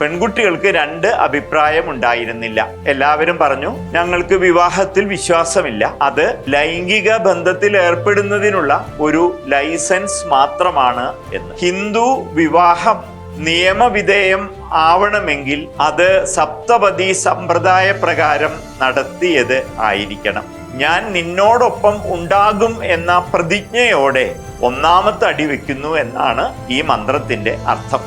പെൺകുട്ടികൾക്ക് രണ്ട് അഭിപ്രായം ഉണ്ടായിരുന്നില്ല എല്ലാവരും പറഞ്ഞു ഞങ്ങൾക്ക് വിവാഹത്തിൽ വിശ്വാസമില്ല. അത് ലൈംഗിക ബന്ധത്തിൽ ഏർപ്പെടുന്നതിനുള്ള ഒരു ലൈസൻസ് മാത്രമാണ് എന്ന്. ഹിന്ദു വിവാഹം നിയമവിധേയം ആവണമെങ്കിൽ അത് സപ്തപതി സമ്പ്രദായ പ്രകാരം നടത്തിയത് ആയിരിക്കണം. ഞാൻ നിന്നോടൊപ്പം ഉണ്ടാകും എന്ന പ്രതിജ്ഞയോടെ ഒന്നാമത്തെ അടി വെക്കുന്നു എന്നാണ് ഈ മന്ത്രത്തിന്റെ അർത്ഥം.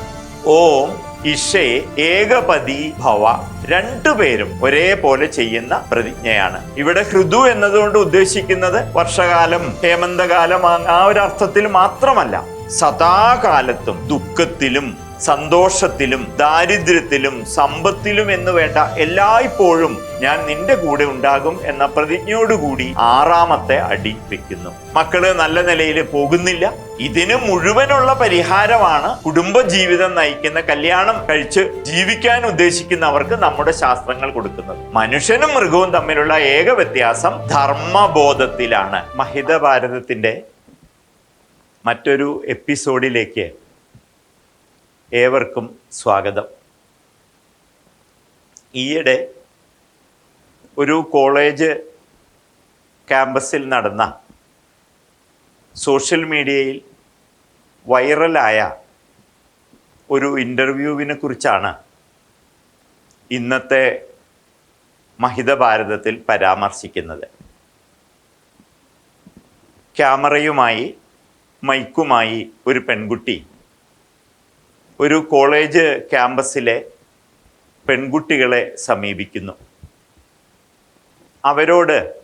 ഓം ഇഷേ ഏകപതി ഭവ രണ്ടുപേരും ഒരേപോലെ ചെയ്യുന്ന പ്രതിജ്ഞയാണ്. ഇവിടെ ഹൃദു എന്നതുകൊണ്ട് ഉദ്ദേശിക്കുന്നത് വർഷകാലം ഹേമന്തകാലം ആ- ഒരു അർത്ഥത്തിൽ മാത്രമല്ല സദാകാലത്തും ദുഃഖത്തിലും സന്തോഷത്തിലും ദാരിദ്ര്യത്തിലും സമ്പത്തിലും എന്ന് വേണ്ട എല്ലായ്പ്പോഴും ഞാൻ നിന്റെ കൂടെ ഉണ്ടാകും എന്ന പ്രതിജ്ഞയോടുകൂടി ആറാമത്തെ അടി വെക്കുന്നു. മക്കൾ നല്ല നിലയിൽ പോകുന്നില്ല. ഇതിന് മുഴുവനുള്ള പരിഹാരമാണ് കുടുംബജീവിതം നയിക്കുന്ന കല്യാണം കഴിച്ച് ജീവിക്കാൻ ഉദ്ദേശിക്കുന്നവർക്ക് നമ്മുടെ ശാസ്ത്രങ്ങൾ കൊടുക്കുന്നത്. മനുഷ്യനും മൃഗവും തമ്മിലുള്ള ഏക വ്യത്യാസം ധർമ്മബോധത്തിലാണ്. മഹിത ഭാരതത്തിന്റെ മറ്റൊരു എപ്പിസോഡിലേക്ക് ഏവർക്കും സ്വാഗതം. ഈയിടെ ഒരു കോളേജ് ക്യാമ്പസിൽ നടന്ന സോഷ്യൽ മീഡിയയിൽ വൈറലായ ഒരു ഇന്റർവ്യൂവിനെ കുറിച്ചാണ് ഇന്നത്തെ മഹിത ഭാരതത്തിൽ പരാമർശിക്കുന്നത്. ക്യാമറയുമായി മൈക്കുമായി ഒരു പെൺകുട്ടി ഒരു കോളേജ് ക്യാമ്പസിലെ പെൺകുട്ടികളെ സമീപിക്കുന്നു. അവരോട്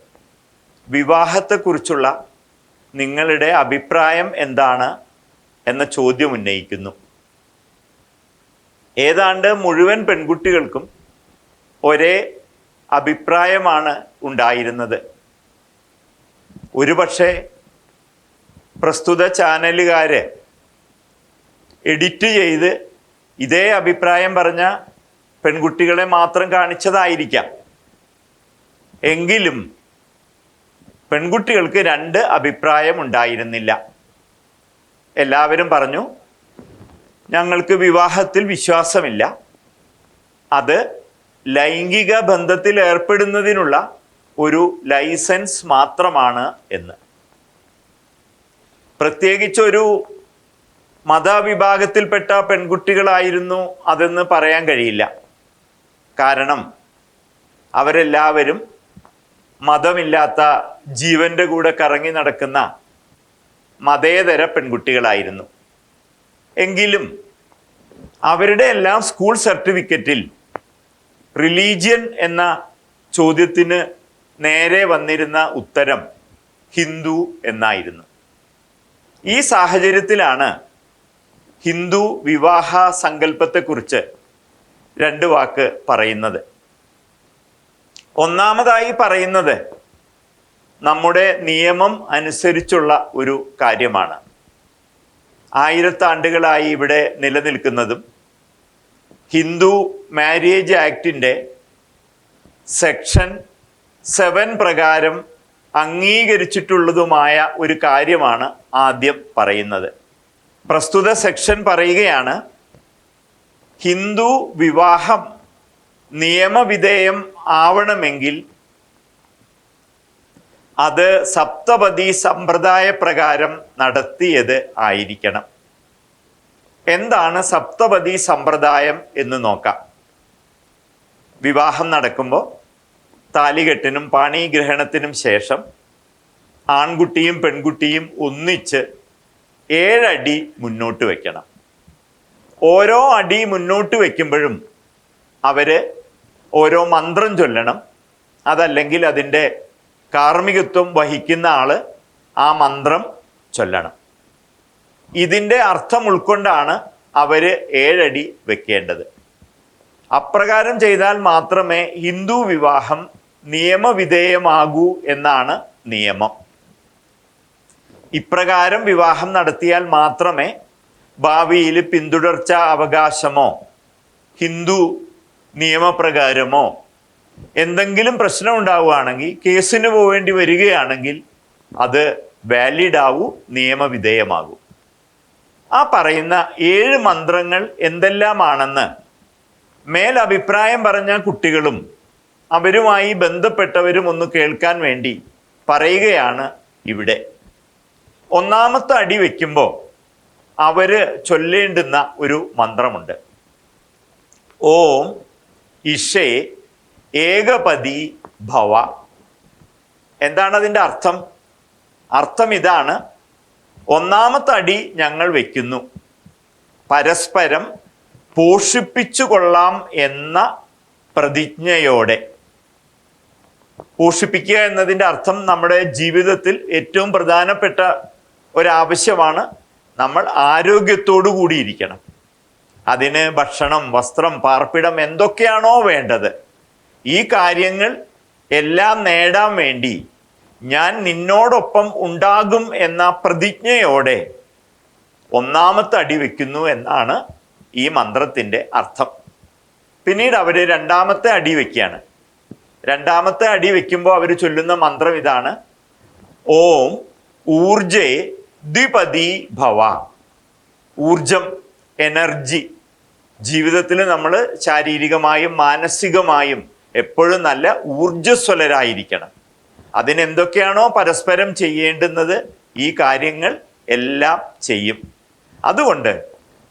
വിവാഹത്തെക്കുറിച്ചുള്ള നിങ്ങളുടെ അഭിപ്രായം എന്താണ് എന്ന ചോദ്യം ഉന്നയിക്കുന്നു. ഏതാണ്ട് മുഴുവൻ പെൺകുട്ടികൾക്കും ഒരേ അഭിപ്രായമാണ് ഉണ്ടായിരുന്നത്. ഒരുപക്ഷെ പ്രസ്തുത ചാനലുകാര് എഡിറ്റ് ചെയ്ത് ഇതേ അഭിപ്രായം പറഞ്ഞ പെൺകുട്ടികളെ മാത്രം കാണിച്ചതായിരിക്കാം. എങ്കിലും പെൺകുട്ടികൾക്ക് രണ്ട് അഭിപ്രായം ഉണ്ടായിരുന്നില്ല. എല്ലാവരും പറഞ്ഞു ഞങ്ങൾക്ക് വിവാഹത്തിൽ വിശ്വാസമില്ല. അത് ലൈംഗിക ബന്ധത്തിൽ ഏർപ്പെടുന്നതിനുള്ള ഒരു ലൈസൻസ് മാത്രമാണ് എന്ന്. പ്രത്യേകിച്ച് ഒരു മതവിഭാഗത്തിൽപ്പെട്ട പെൺകുട്ടികളായിരുന്നു അതെന്ന് പറയാൻ കഴിയില്ല. കാരണം അവരെല്ലാവരും മതമില്ലാത്ത ജീവന്റെ കൂടെ കറങ്ങി നടക്കുന്ന മതേതര പെൺകുട്ടികളായിരുന്നു. എങ്കിലും അവരുടെ എല്ലാം സ്കൂൾ സർട്ടിഫിക്കറ്റിൽ റിലീജിയൻ എന്ന ചോദ്യത്തിന് നേരെ വന്നിരുന്ന ഉത്തരം ഹിന്ദു എന്നായിരുന്നു. ഈ സാഹചര്യത്തിലാണ് ഹിന്ദു വിവാഹ സങ്കല്പത്തെക്കുറിച്ച് രണ്ട് വാക്ക് പറയുന്നത്. ഒന്നാമതായി പറയുന്നത് നമ്മുടെ നിയമം അനുസരിച്ചുള്ള ഒരു കാര്യമാണ്. ആയിരത്താണ്ടുകളായി ഇവിടെ നിലനിൽക്കുന്നതും ഹിന്ദു മാരേജ് ആക്ടിന്റെ സെക്ഷൻ സെവൻ പ്രകാരം അംഗീകരിച്ചിട്ടുള്ളതുമായ ഒരു കാര്യമാണ് ആദ്യം പറയുന്നത്. പ്രസ്തുത സെക്ഷൻ പറയുകയാണ് ഹിന്ദു വിവാഹം നിയമവിധേയം ആവണമെങ്കിൽ അത് സപ്തപതി സമ്പ്രദായ പ്രകാരം നടത്തിയത് ആയിരിക്കണം. എന്താണ് സപ്തപതി സമ്പ്രദായം എന്ന് നോക്കാം. വിവാഹം നടക്കുമ്പോൾ താലികെട്ടിനും പാണിഗ്രഹണത്തിനും ശേഷം ആൺകുട്ടിയും പെൺകുട്ടിയും ഒന്നിച്ച് ഏഴടി മുന്നോട്ട് വയ്ക്കണം ഓരോ അടി മുന്നോട്ട് വയ്ക്കുമ്പോഴും അവർ ഓരോ മന്ത്രം ചൊല്ലണം. അതല്ലെങ്കിൽ അതിന്റെ കാർമ്മികത്വം വഹിക്കുന്ന ആൾ ആ മന്ത്രം ചൊല്ലണം. ഇതിന്റെ അർത്ഥം ഉൾക്കൊണ്ടാണ് അവർ ഏഴടി വെക്കേണ്ടത്. അപ്രകാരം ചെയ്താൽ മാത്രമേ ഹിന്ദു വിവാഹം നിയമവിധേയമാകൂ എന്നാണ് നിയമം. ഇപ്രകാരം വിവാഹം നടത്തിയാൽ മാത്രമേ ഭാവിയിൽ പിന്തുടർച്ച അവകാശമോ ഹിന്ദു നിയമപ്രകാരമോ എന്തെങ്കിലും പ്രശ്നം ഉണ്ടാവുകയാണെങ്കിൽ കേസിന് പോവേണ്ടി വരികയാണെങ്കിൽ അത് വാലിഡ് ആവൂ നിയമവിധേയമാകൂ. ആ പറയുന്ന ഏഴ് മന്ത്രങ്ങൾ എന്തെല്ലാമാണെന്ന് മേലഭിപ്രായം പറഞ്ഞ കുട്ടികളും അവരുമായി ബന്ധപ്പെട്ടവരും ഒന്ന് കേൾക്കാൻ വേണ്ടി പറയുകയാണ് ഇവിടെ. ഒന്നാമത്തെ അടി വയ്ക്കുമ്പോൾ അവർ ചൊല്ലേണ്ടുന്ന ഒരു മന്ത്രമുണ്ട്. ഓം ഇഷേ ഏകപതി ഭവ. എന്താണ് അതിന്റെ അർത്ഥം? അർത്ഥം ഇതാണ് ഒന്നാമത്തെ അടി ഞങ്ങൾ വയ്ക്കുന്നു പരസ്പരം പോഷിപ്പിച്ചു കൊള്ളാം എന്ന പ്രതിജ്ഞയോടെ. പോഷിപ്പിക്കുക എന്നതിന്റെ അർത്ഥം നമ്മുടെ ജീവിതത്തിൽ ഏറ്റവും പ്രധാനപ്പെട്ട ഒരാവശ്യമാണ്. നമ്മൾ ആരോഗ്യത്തോടു കൂടിയിരിക്കണം. അതിന് ഭക്ഷണം വസ്ത്രം പാർപ്പിടം എന്തൊക്കെയാണോ വേണ്ടത്. ഈ കാര്യങ്ങൾ എല്ലാം നേടാൻ വേണ്ടി ഞാൻ നിന്നോടൊപ്പം ഉണ്ടാകും എന്ന പ്രതിജ്ഞയോടെ ഒന്നാമത്തെ അടി വയ്ക്കുന്നു എന്നാണ് ഈ മന്ത്രത്തിന്റെ അർത്ഥം. പിന്നീട് അവർ രണ്ടാമത്തെ അടി വയ്ക്കുകയാണ് രണ്ടാമത്തെ അടി വയ്ക്കുമ്പോൾ അവർ ചൊല്ലുന്ന മന്ത്രം ഇതാണ്. ഓം ഊർജേ ദ്വിപതി ഭവ. ഊർജം എനർജി. ജീവിതത്തിൽ നമ്മൾ ശാരീരികമായും മാനസികമായും എപ്പോഴും നല്ല ഊർജസ്വലരായിരിക്കണം. അതിനെന്തൊക്കെയാണോ പരസ്പരം ചെയ്യേണ്ടുന്നത് ഈ കാര്യങ്ങൾ എല്ലാം ചെയ്യും. അതുകൊണ്ട്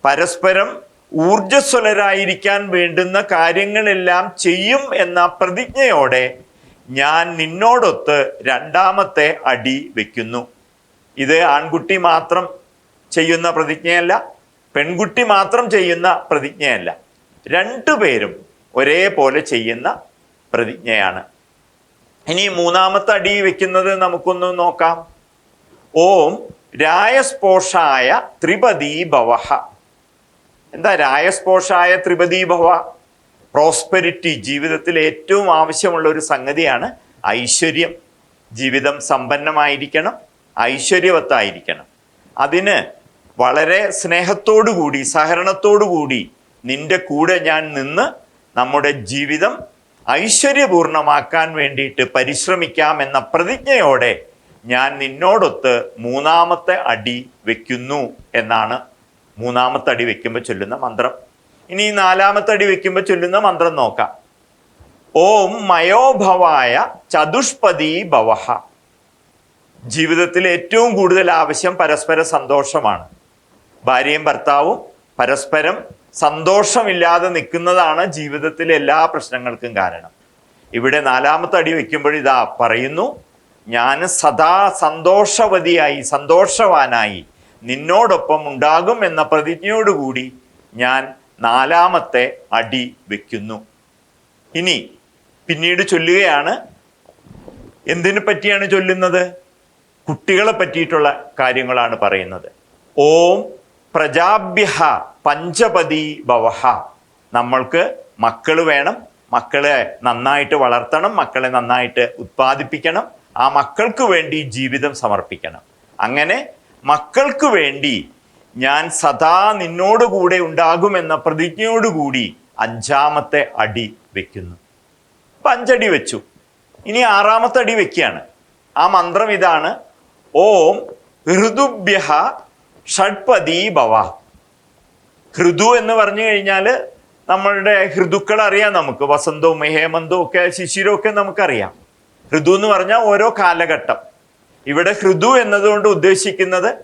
പരസ്പരം ഊർജസ്വലരായിരിക്കാൻ വേണ്ടുന്ന കാര്യങ്ങളെല്ലാം ചെയ്യും എന്ന പ്രതിജ്ഞയോടെ ഞാൻ നിന്നോടൊത്ത് രണ്ടാമത്തെ അടി വയ്ക്കുന്നു ഇത് ആൺകുട്ടി മാത്രം ചെയ്യുന്ന പ്രതിജ്ഞയല്ല പെൺകുട്ടി മാത്രം ചെയ്യുന്ന പ്രതിജ്ഞയല്ല. രണ്ടുപേരും ഒരേപോലെ ചെയ്യുന്ന പ്രതിജ്ഞയാണ്. ഇനി മൂന്നാമത്തെ അടി വെക്കുന്നത് നമുക്കൊന്ന് നോക്കാം. ഓം രായസ്പോഷായ ത്രിപദീ ഭവഹ എന്താ രായസ്പോഷായ ത്രിപദീ ഭവ പ്രോസ്പെരിറ്റി ജീവിതത്തിൽ ഏറ്റവും ആവശ്യമുള്ള ഒരു സംഗതിയാണ് ഐശ്വര്യം. ജീവിതം സമ്പന്നമായിരിക്കണം. ഐശ്വര്യവത്തായിരിക്കണം. അതിന് വളരെ സ്നേഹത്തോടുകൂടി കൂടി നിന്റെ കൂടെ ഞാൻ നിന്ന് നമ്മുടെ ജീവിതം ഐശ്വര്യപൂർണമാക്കാൻ വേണ്ടിയിട്ട് പരിശ്രമിക്കാം എന്ന പ്രതിജ്ഞയോടെ ഞാൻ നിന്നോടൊത്ത് മൂന്നാമത്തെ അടി വയ്ക്കുന്നു എന്നാണ്. മൂന്നാമത്തെ അടി വയ്ക്കുമ്പോൾ ചൊല്ലുന്ന മന്ത്രം. ഇനി നാലാമത്തെ അടി വയ്ക്കുമ്പോൾ ചൊല്ലുന്ന മന്ത്രം നോക്കാം. ഓം മയോഭവായ ചതുഷ്പതി ഭവഹ. ജീവിതത്തിൽ ഏറ്റവും കൂടുതൽ ആവശ്യം പരസ്പര സന്തോഷമാണ്. ഭാര്യയും ഭർത്താവും പരസ്പരം സന്തോഷമില്ലാതെ നിൽക്കുന്നതാണ് ജീവിതത്തിലെ എല്ലാ പ്രശ്നങ്ങൾക്കും കാരണം. ഇവിടെ നാലാമത്തെ അടി വയ്ക്കുമ്പോഴിതാ പറയുന്നു ഞാൻ സദാ സന്തോഷവതിയായി സന്തോഷവാനായി നിന്നോടൊപ്പം ഉണ്ടാകും എന്ന പ്രതിജ്ഞയോടുകൂടി ഞാൻ നാലാമത്തെ അടി വയ്ക്കുന്നു. ഇനി പിന്നീട് ചൊല്ലുകയാണ് എന്തിനു പറ്റിയാണ് ചൊല്ലുന്നത്? കുട്ടികളെ പറ്റിയിട്ടുള്ള കാര്യങ്ങളാണ് പറയുന്നത്. ഓം പ്രജാഭ്യ പഞ്ചപതി ഭവഹ. നമ്മൾക്ക് മക്കൾ വേണം മക്കളെ നന്നായിട്ട് വളർത്തണം മക്കളെ നന്നായിട്ട് ഉത്പാദിപ്പിക്കണം ആ മക്കൾക്ക് വേണ്ടി ജീവിതം സമർപ്പിക്കണം. അങ്ങനെ മക്കൾക്ക് വേണ്ടി ഞാൻ സദാ നിന്നോടുകൂടെ ഉണ്ടാകുമെന്ന പ്രതിജ്ഞയോടുകൂടി അഞ്ചാമത്തെ അടി വയ്ക്കുന്നു അപ്പം അഞ്ചടി വെച്ചു. ഇനി ആറാമത്തെ അടി വയ്ക്കുകയാണ് ആ മന്ത്രം ഇതാണ് ഓം ഋതുഭ്യഹ ഷഡ്പതി ഭവ ഹൃദു എന്ന് പറഞ്ഞു കഴിഞ്ഞാൽ നമ്മളുടെ ഋതുക്കൾ അറിയാം നമുക്ക്. വസന്തവും ഹേമന്തവും ഒക്കെ ശിശിരവും ഒക്കെ നമുക്കറിയാം. ഋതു എന്ന് പറഞ്ഞാൽ ഓരോ കാലഘട്ടം. ഇവിടെ ഋതു എന്നതുകൊണ്ട് ഉദ്ദേശിക്കുന്നത്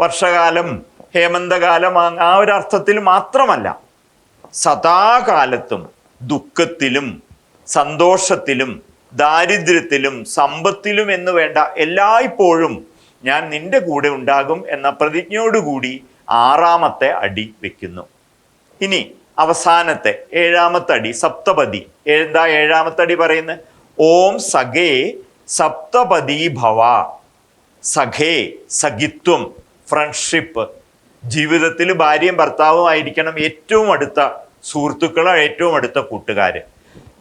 വർഷകാലം ഹേമന്തകാലം ആ- ഒരു അർത്ഥത്തിൽ മാത്രമല്ല. സദാകാലത്തും ദുഃഖത്തിലും സന്തോഷത്തിലും ദാരിദ്ര്യത്തിലും സമ്പത്തിലും എന്ന് വേണ്ട എല്ലായ്പ്പോഴും ഞാൻ നിന്റെ കൂടെ ഉണ്ടാകും എന്ന പ്രതിജ്ഞയോടുകൂടി ആറാമത്തെ അടി വെക്കുന്നു. ഇനി അവസാനത്തെ ഏഴാമത്തെ അടി സപ്തപതി എന്താ ഏഴാമത്തെ അടി പറയുന്നത്? ഓം സഖേ സപ്തപതി ഭവ. സഖേ സഖിത്വം ഫ്രണ്ട്ഷിപ്പ്. ജീവിതത്തിൽ ഭാര്യയും ഭർത്താവും ആയിരിക്കണം ഏറ്റവും അടുത്ത സുഹൃത്തുക്കളോ ഏറ്റവും അടുത്ത കൂട്ടുകാർ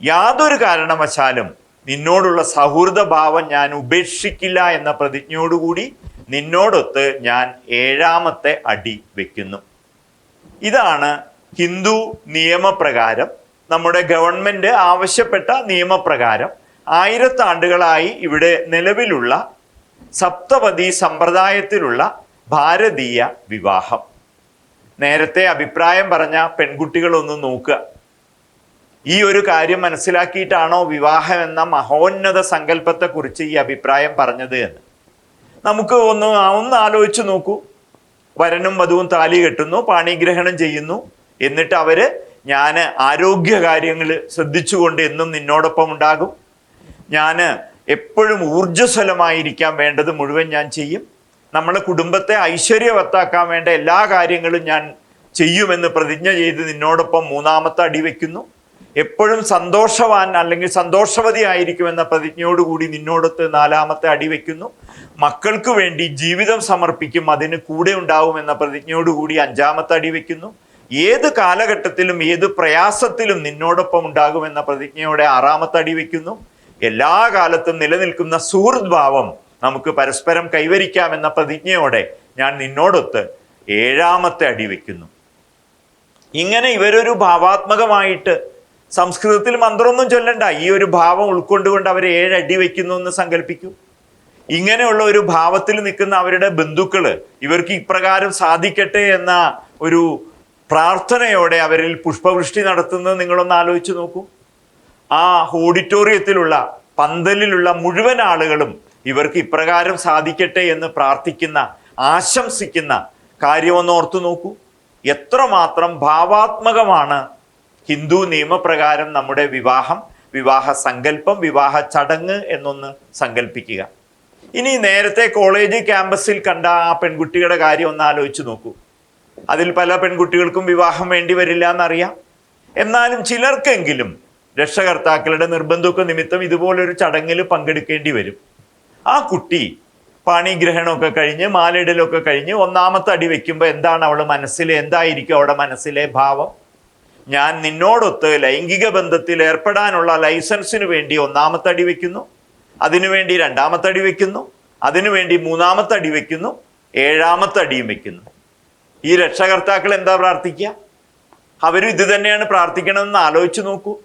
യാതൊരു കാരണവശാലും നിന്നോടുള്ള സൗഹൃദ ഭാവം ഞാൻ ഉപേക്ഷിക്കില്ല എന്ന പ്രതിജ്ഞയോടുകൂടി നിന്നോടൊത്ത് ഞാൻ ഏഴാമത്തെ അടി വെക്കുന്നു. ഇതാണ് ഹിന്ദു നിയമപ്രകാരം നമ്മുടെ ഗവൺമെന്റ് ആവശ്യപ്പെട്ട നിയമപ്രകാരം ആയിരത്താണ്ടുകളായി ഇവിടെ നിലവിലുള്ള സപ്തപതി സമ്പ്രദായത്തിലുള്ള ഭാരതീയ വിവാഹം. നേരത്തെ അഭിപ്രായം പറഞ്ഞ പെൺകുട്ടികളൊന്ന് നോക്കുക. ഈ ഒരു കാര്യം മനസ്സിലാക്കിയിട്ടാണോ വിവാഹം എന്ന മഹോന്നത സങ്കല്പത്തെക്കുറിച്ച് ഈ അഭിപ്രായം പറഞ്ഞത് എന്ന്? നമുക്ക് ഒന്ന് ഒന്ന് ആലോചിച്ച് നോക്കൂ. വരനും വധുവും താലി കെട്ടുന്നു പാണിഗ്രഹണം ചെയ്യുന്നു. എന്നിട്ട് അവർ ഞാൻ ആരോഗ്യ കാര്യങ്ങൾ ശ്രദ്ധിച്ചുകൊണ്ട് എന്നും നിന്നോടൊപ്പം ഉണ്ടാകും. ഞാൻ എപ്പോഴും ഊർജസ്വലമായിരിക്കാൻ വേണ്ടത് മുഴുവൻ ഞാൻ ചെയ്യും. നമ്മുടെ കുടുംബത്തെ ഐശ്വര്യവത്താക്കാൻ വേണ്ട എല്ലാ കാര്യങ്ങളും ഞാൻ ചെയ്യുമെന്ന് പ്രതിജ്ഞ ചെയ്ത് നിന്നോടൊപ്പം മൂന്നാമത്തെ അടി വയ്ക്കുന്നു. എപ്പോഴും സന്തോഷവാൻ അല്ലെങ്കിൽ സന്തോഷവതി ആയിരിക്കുമെന്ന പ്രതിജ്ഞയോടുകൂടി നിന്നോടൊത്ത് നാലാമത്തെ അടി വയ്ക്കുന്നു. മക്കൾക്ക് വേണ്ടി ജീവിതം സമർപ്പിക്കും അതിന് കൂടെ ഉണ്ടാവുമെന്ന പ്രതിജ്ഞയോടുകൂടി അഞ്ചാമത്തെ അടി വയ്ക്കുന്നു. ഏത് കാലഘട്ടത്തിലും ഏത് പ്രയാസത്തിലും നിന്നോടൊപ്പം ഉണ്ടാകുമെന്ന പ്രതിജ്ഞയോടെ ആറാമത്തെ അടി വയ്ക്കുന്നു. എല്ലാ കാലത്തും നിലനിൽക്കുന്ന സുഹൃദ്ഭാവം നമുക്ക് പരസ്പരം കൈവരിക്കാമെന്ന പ്രതിജ്ഞയോടെ ഞാൻ നിന്നോടൊത്ത് ഏഴാമത്തെ അടി വയ്ക്കുന്നു. ഇങ്ങനെ ഇവരൊരു ഭാവാത്മകമായിട്ട് സംസ്കൃതത്തിൽ മന്ത്രമൊന്നും ചൊല്ലണ്ട. ഈ ഒരു ഭാവം ഉൾക്കൊണ്ടുകൊണ്ട് അവർ ഏഴടി വയ്ക്കുന്നു എന്ന് സങ്കല്പിക്കൂ. ഇങ്ങനെയുള്ള ഒരു ഭാവത്തിൽ നിൽക്കുന്ന അവരുടെ ബന്ധുക്കൾ ഇവർക്ക് ഇപ്രകാരം സാധിക്കട്ടെ എന്ന ഒരു പ്രാർത്ഥനയോടെ അവരിൽ പുഷ്പവൃഷ്ടി നടത്തുന്നത് നിങ്ങളൊന്ന് ആലോചിച്ച് നോക്കൂ. ആ ഓഡിറ്റോറിയത്തിലുള്ള പന്തലിലുള്ള മുഴുവൻ ആളുകളും ഇവർക്ക് ഇപ്രകാരം സാധിക്കട്ടെ എന്ന് പ്രാർത്ഥിക്കുന്ന ആശംസിക്കുന്ന കാര്യമൊന്ന് ഓർത്തു നോക്കൂ. എത്രമാത്രം ഭാവാത്മകമാണ് ഹിന്ദു നിയമപ്രകാരം നമ്മുടെ വിവാഹം വിവാഹ സങ്കല്പം വിവാഹ ചടങ്ങ് എന്നൊന്ന് സങ്കല്പിക്കുക. ഇനി നേരത്തെ കോളേജ് ക്യാമ്പസിൽ കണ്ട ആ പെൺകുട്ടിയുടെ കാര്യം ഒന്ന് ആലോചിച്ച് നോക്കൂ. അതിൽ പല പെൺകുട്ടികൾക്കും വിവാഹം വേണ്ടി വരില്ല എന്നറിയാം. എന്നാലും ചിലർക്കെങ്കിലും രക്ഷകർത്താക്കളുടെ നിർബന്ധമൊക്കെ നിമിത്തം ഇതുപോലൊരു ചടങ്ങിൽ പങ്കെടുക്കേണ്ടി വരും. ആ കുട്ടി പാണിഗ്രഹണമൊക്കെ കഴിഞ്ഞ് മാലയിടലൊക്കെ കഴിഞ്ഞ് ഒന്നാമത്തെ അടി വെക്കുമ്പോൾ എന്താണ് അവൾ മനസ്സിൽ എന്തായിരിക്കും അവളുടെ മനസ്സിലെ ഭാവം? ഞാൻ നിന്നോടൊത്ത് ലൈംഗിക ബന്ധത്തിൽ ഏർപ്പെടാനുള്ള ലൈസൻസിന് വേണ്ടി ഒന്നാമത്തെ അടി വെക്കുന്നു അതിനുവേണ്ടി രണ്ടാമത്തെ അടി വെക്കുന്നു അതിനുവേണ്ടി മൂന്നാമത്തെ അടി വയ്ക്കുന്നു. ഏഴാമത്തെ അടിയും വയ്ക്കുന്നു. ഈ രക്ഷകർത്താക്കൾ എന്താ പ്രാർത്ഥിക്കുക? അവരും ഇത് തന്നെയാണ് പ്രാർത്ഥിക്കണമെന്ന് ആലോചിച്ച് നോക്കൂ.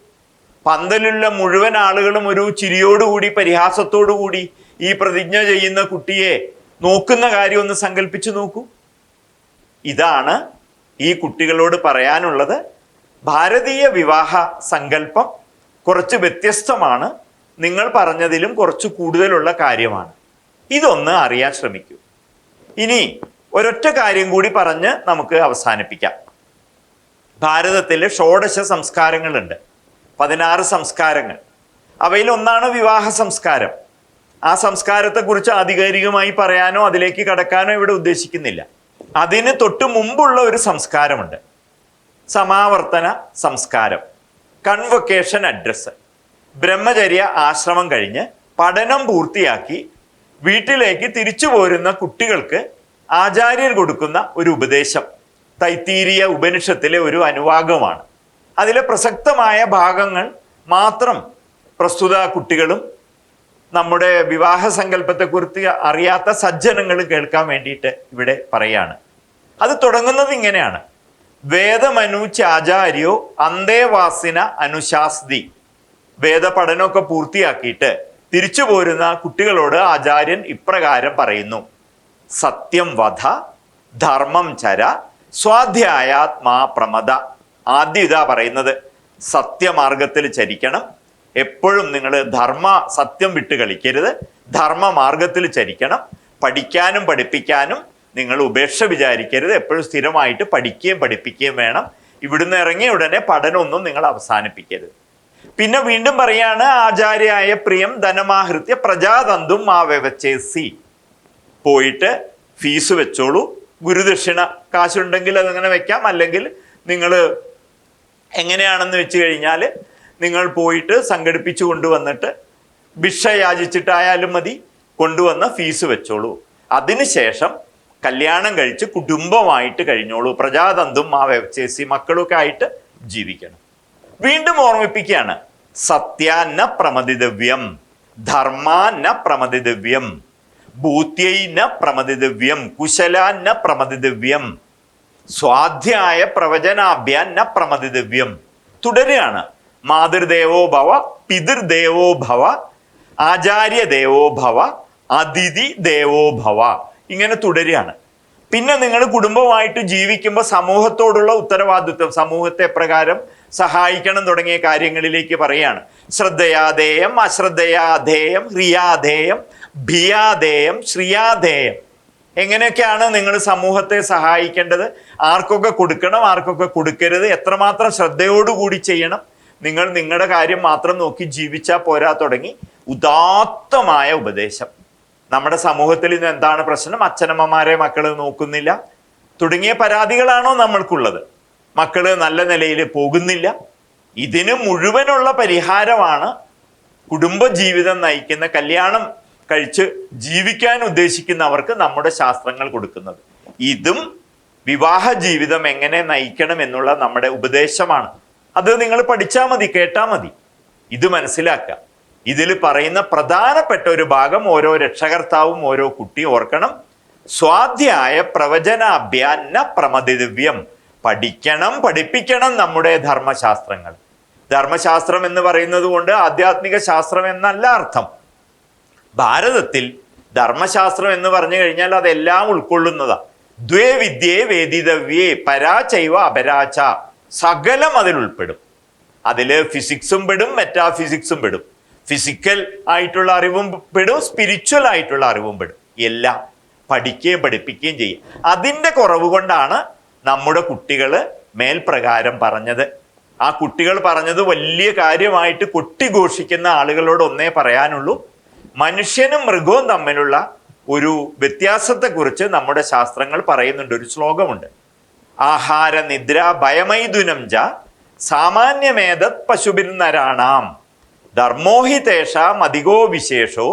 പന്തലുള്ള മുഴുവൻ ആളുകളും ഒരു ചിരിയോടുകൂടി പരിഹാസത്തോടുകൂടി ഈ പ്രതിജ്ഞ ചെയ്യുന്ന കുട്ടിയെ നോക്കുന്ന കാര്യം ഒന്ന് സങ്കല്പിച്ചു നോക്കൂ. ഇതാണ് ഈ കുട്ടികളോട് പറയാനുള്ളത്. ഭാരതീയ വിവാഹ സങ്കല്പം കുറച്ച് വ്യത്യസ്തമാണ്. നിങ്ങൾ പറഞ്ഞതിലും കുറച്ച് കൂടുതലുള്ള കാര്യമാണ്. ഇതൊന്ന് അറിയാൻ ശ്രമിക്കൂ. ഇനി ഒരൊറ്റ കാര്യം കൂടി പറഞ്ഞ് നമുക്ക് അവസാനിപ്പിക്കാം. ഭാരതത്തിൽ ഷോഡശ സംസ്കാരങ്ങളുണ്ട്. പതിനാറ് സംസ്കാരങ്ങൾ. അവയിൽ ഒന്നാണ് വിവാഹ സംസ്കാരം. ആ സംസ്കാരത്തെക്കുറിച്ച് ആധികാരികമായി പറയാനോ അതിലേക്ക് കടക്കാനോ ഇവിടെ ഉദ്ദേശിക്കുന്നില്ല. അതിന് തൊട്ട് മുമ്പുള്ള ഒരു സംസ്കാരമുണ്ട്. സമാവർത്തന സംസ്കാരം. കൺവൊക്കേഷൻ അഡ്രസ്സ് ബ്രഹ്മചര്യ ആശ്രമം കഴിഞ്ഞ് പഠനം പൂർത്തിയാക്കി വീട്ടിലേക്ക് തിരിച്ചു പോരുന്ന കുട്ടികൾക്ക് ആചാര്യർ കൊടുക്കുന്ന ഒരു ഉപദേശം. തൈത്തീരിയ ഉപനിഷത്തിലെ ഒരു അനുവാഗമാണ് അതിലെ പ്രസക്തമായ ഭാഗങ്ങൾ മാത്രം പ്രസ്തുത കുട്ടികളും നമ്മുടെ വിവാഹ സങ്കല്പത്തെക്കുറിച്ച് അറിയാത്ത സജ്ജനങ്ങളും കേൾക്കാൻ വേണ്ടിയിട്ട് ഇവിടെ പറയാണ്. അത് തുടങ്ങുന്നത് ഇങ്ങനെയാണ്. വേദമനുചാചാര്യോ അന്തേവാസിന അനുശാസ്തി. വേദപഠനമൊക്കെ പൂർത്തിയാക്കിയിട്ട് തിരിച്ചു പോരുന്ന കുട്ടികളോട് ആചാര്യൻ ഇപ്രകാരം പറയുന്നു. സത്യം വധ ധർമ്മം ചര സ്വാധ്യായാത്മാ പ്രമദ. ആദ്യം ഇതാ പറയുന്നത്. സത്യമാർഗത്തിൽ ചരിക്കണം. എപ്പോഴും നിങ്ങൾ ധർമ്മ സത്യം വിട്ട് കളിക്കരുത്. ധർമ്മമാർഗത്തിൽ ചരിക്കണം. പഠിക്കാനും പഠിപ്പിക്കാനും നിങ്ങൾ ഉപേക്ഷ വിചാരിക്കരുത്. എപ്പോഴും സ്ഥിരമായിട്ട് പഠിക്കുകയും പഠിപ്പിക്കുകയും വേണം. ഇവിടുന്ന് ഇറങ്ങിയ ഉടനെ പഠനമൊന്നും നിങ്ങൾ അവസാനിപ്പിക്കരുത്. പിന്നെ വീണ്ടും പറയാണ് ആചാര്യായ പ്രിയം ധനമാഹൃത്യ പ്രജാതന്തും ആ വ്യവച്ചേസി. പോയിട്ട് ഫീസ് വെച്ചോളൂ. ഗുരുദക്ഷിണ കാശുണ്ടെങ്കിൽ അതങ്ങനെ വെക്കാം. അല്ലെങ്കിൽ നിങ്ങൾ എങ്ങനെയാണെന്ന് വെച്ച് കഴിഞ്ഞാൽ നിങ്ങൾ പോയിട്ട് സംഘടിപ്പിച്ചു കൊണ്ടുവന്നിട്ട് ഭിക്ഷ യാചിച്ചിട്ടായാലും മതി. കൊണ്ടുവന്ന ഫീസ് വെച്ചോളൂ. അതിനുശേഷം കല്യാണം കഴിച്ച് കുടുംബമായിട്ട് കഴിഞ്ഞോളൂ. പ്രജാതന്തും ആ വെച്ചേസി മക്കളൊക്കെ ആയിട്ട് ജീവിക്കണം. വീണ്ടും ഓർമ്മിപ്പിക്കുകയാണ്. സത്യാന്ന പ്രമതിതവ്യം ധർമാന്ന പ്രമതിതവ്യം ഭൂത്യൈന പ്രമതിതവ്യം കുശലാന്ന പ്രമതിതവ്യം സ്വാധ്യായ പ്രവചനാഭ്യാന്ന പ്രമതിദവ്യം തുടരുകയാണ്. മാതൃദേവോ ഭവ പിതൃദേവോ ഭവ ആചാര്യദേവോ ഭവ അതിഥി ദേവോ ഭവ. ഇങ്ങനെ തുടരുകയാണ്. പിന്നെ നിങ്ങൾ കുടുംബമായിട്ട് ജീവിക്കുമ്പോൾ സമൂഹത്തോടുള്ള ഉത്തരവാദിത്വം സമൂഹത്തെ പ്രകാരം സഹായിക്കണം തുടങ്ങിയ കാര്യങ്ങളിലേക്ക് പറയാണ് ശ്രദ്ധയാധേയം അശ്രദ്ധയാധേയം ഹ്രിയാധേയം ഭിയാധേയം ശ്രിയാധേയം. എങ്ങനെയൊക്കെയാണ് നിങ്ങൾ സമൂഹത്തെ സഹായിക്കേണ്ടത്? ആർക്കൊക്കെ കൊടുക്കണം ആർക്കൊക്കെ കൊടുക്കരുത്? എത്രമാത്രം ശ്രദ്ധയോടുകൂടി ചെയ്യണം? നിങ്ങൾ നിങ്ങളുടെ കാര്യം മാത്രം നോക്കി ജീവിച്ചാൽ പോരാ തുടങ്ങി ഉദാത്തമായ ഉപദേശം. നമ്മുടെ സമൂഹത്തിൽ ഇന്ന് എന്താണ് പ്രശ്നം? അച്ഛനമ്മമാരെ മക്കൾ നോക്കുന്നില്ല. തുടങ്ങിയ പരാതികളാണോ നമ്മൾക്കുള്ളത്? മക്കൾ നല്ല നിലയിൽ പോകുന്നില്ല. ഇതിന് മുഴുവനുള്ള പരിഹാരമാണ് കുടുംബ ജീവിതം നയിക്കുന്ന കല്യാണം കഴിച്ച് ജീവിക്കാൻ ഉദ്ദേശിക്കുന്നവർക്ക് നമ്മുടെ ശാസ്ത്രങ്ങൾ കൊടുക്കുന്നത്. ഇതും വിവാഹ ജീവിതം എങ്ങനെ നയിക്കണം എന്നുള്ള നമ്മുടെ ഉപദേശമാണ്. അത് നിങ്ങൾ പഠിച്ചാൽ മതി കേട്ടാൽ മതി. ഇത് മനസ്സിലാക്കുക. ഇതിൽ പറയുന്ന പ്രധാനപ്പെട്ട ഒരു ഭാഗം ഓരോ രക്ഷകർത്താവും ഓരോ കുട്ടി ഓർക്കണം. സ്വാധ്യായ പ്രവചനാഭ്യാന്ന പ്രമദിദിവ്യം പഠിക്കണം പഠിപ്പിക്കണം നമ്മുടെ ധർമ്മശാസ്ത്രങ്ങൾ. ധർമ്മശാസ്ത്രം എന്ന് പറയുന്നത് കൊണ്ട് ആധ്യാത്മിക ശാസ്ത്രം എന്നല്ല അർത്ഥം. ഭാരതത്തിൽ ധർമ്മശാസ്ത്രം എന്ന് പറഞ്ഞു കഴിഞ്ഞാൽ അതെല്ലാം ഉൾക്കൊള്ളുന്നതാ. ദ്വേ വിദ്യേ വേദിതവ്യേ പരാചൈവ അപരാച സകലം അതിൽ ഉൾപ്പെടും. അതിൽ ഫിസിക്സും പെടും മെറ്റാഫിസിക്സും പെടും. ഫിസിക്കൽ ആയിട്ടുള്ള അറിവും പെടും സ്പിരിച്വൽ ആയിട്ടുള്ള അറിവും പെടും. എല്ലാം പഠിക്കുകയും പഠിപ്പിക്കുകയും ചെയ്യും. അതിന്റെ കുറവ് കൊണ്ടാണ് നമ്മുടെ കുട്ടികൾ മേൽപ്രകാരം പറഞ്ഞത്. ആ കുട്ടികൾ പറഞ്ഞത് വലിയ കാര്യമായിട്ട് കൊട്ടിഘോഷിക്കുന്ന ആളുകളോട് ഒന്നേ പറയാനുള്ളൂ. മനുഷ്യനും മൃഗവും തമ്മിലുള്ള ഒരു വ്യത്യാസത്തെക്കുറിച്ച് നമ്മുടെ ശാസ്ത്രങ്ങൾ പറയുന്നുണ്ട്. ഒരു ശ്ലോകമുണ്ട്. ആഹാര നിദ്ര ഭയമൈദുനം ജ സാമാന്യമേതത് പശുബിർനരാണാം ധർമ്മോഹി തേഷാം അധികോ വിശേഷോ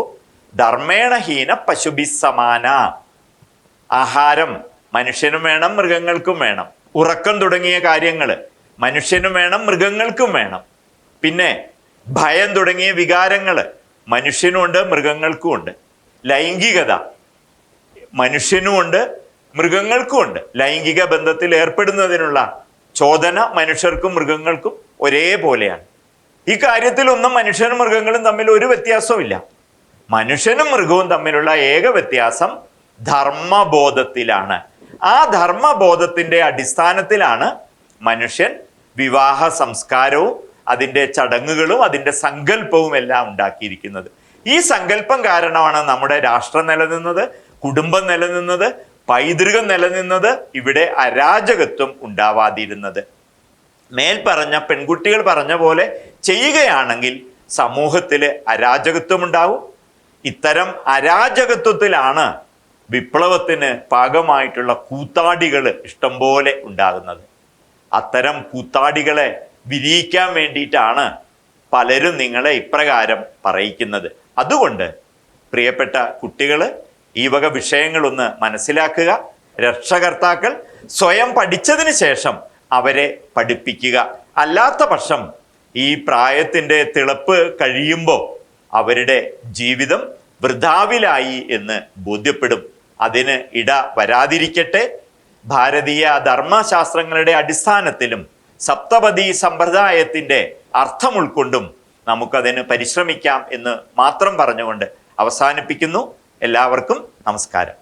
ധർമ്മേണഹീന പശുബിസമാന ആഹാരം മനുഷ്യനും വേണം മൃഗങ്ങൾക്കും വേണം. ഉറക്കം തുടങ്ങിയ കാര്യങ്ങൾ മനുഷ്യനും വേണം മൃഗങ്ങൾക്കും വേണം. പിന്നെ ഭയം തുടങ്ങിയ വികാരങ്ങൾ മനുഷ്യനുമുണ്ട് മൃഗങ്ങൾക്കും ഉണ്ട്. ലൈംഗികത മനുഷ്യനുമുണ്ട് മൃഗങ്ങൾക്കുമുണ്ട് ലൈംഗിക ബന്ധത്തിൽ ഏർപ്പെടുന്നതിനുള്ള ചോദന മനുഷ്യർക്കും മൃഗങ്ങൾക്കും ഒരേപോലെയാണ്. ഈ കാര്യത്തിലൊന്നും മനുഷ്യനും മൃഗങ്ങളും തമ്മിൽ ഒരു വ്യത്യാസവുമില്ല. മനുഷ്യനും മൃഗവും തമ്മിലുള്ള ഏക വ്യത്യാസം ധർമ്മബോധത്തിലാണ്. ആ ധർമ്മബോധത്തിന്റെ അടിസ്ഥാനത്തിലാണ് മനുഷ്യൻ വിവാഹ സംസ്കാരവും അതിന്റെ ചടങ്ങുകളും അതിന്റെ സങ്കല്പവും എല്ലാം ഉണ്ടാക്കിയിരിക്കുന്നത്. ഈ സങ്കല്പം കാരണമാണ് നമ്മുടെ രാഷ്ട്രം നിലനിന്നത് കുടുംബം നിലനിന്നത് പൈതൃകം നിലനിന്നത് ഇവിടെ അരാജകത്വം ഉണ്ടാവാതിരുന്നത്. മേൽ പറഞ്ഞ പെൺകുട്ടികൾ പറഞ്ഞ പോലെ ചെയ്യുകയാണെങ്കിൽ സമൂഹത്തിൽ അരാജകത്വം ഉണ്ടാവും ഇത്തരം അരാജകത്വത്തിലാണ് വിപ്ലവത്തിന് പാകമായിട്ടുള്ള കൂത്താടികൾ ഇഷ്ടംപോലെ ഉണ്ടാകുന്നത്. അത്തരം കൂത്താടികളെ വിരിയിക്കാൻ വേണ്ടിയിട്ടാണ് പലരും നിങ്ങളെ ഇപ്രകാരം പറയിക്കുന്നത്. അതുകൊണ്ട് പ്രിയപ്പെട്ട കുട്ടികൾ ഈ വക വിഷയങ്ങളൊന്ന് മനസ്സിലാക്കുക. രക്ഷകർത്താക്കൾ സ്വയം പഠിച്ചതിന് ശേഷം അവരെ പഠിപ്പിക്കുക. അല്ലാത്ത പക്ഷം ഈ പ്രായത്തിന്റെ തിളപ്പ് കഴിയുമ്പോൾ അവരുടെ ജീവിതം വൃഥാവിലായി എന്ന് ബോധ്യപ്പെടും. അതിന് ഇട വരാതിരിക്കട്ടെ. ഭാരതീയ ധർമ്മശാസ്ത്രങ്ങളുടെ അടിസ്ഥാനത്തിലും സപ്തപതി സമ്പ്രദായത്തിന്റെ അർത്ഥം ഉൾക്കൊണ്ടും നമുക്കതിന് പരിശ്രമിക്കാം എന്ന് മാത്രം പറഞ്ഞുകൊണ്ട് അവസാനിപ്പിക്കുന്നു. എല്ലാവർക്കും നമസ്കാരം.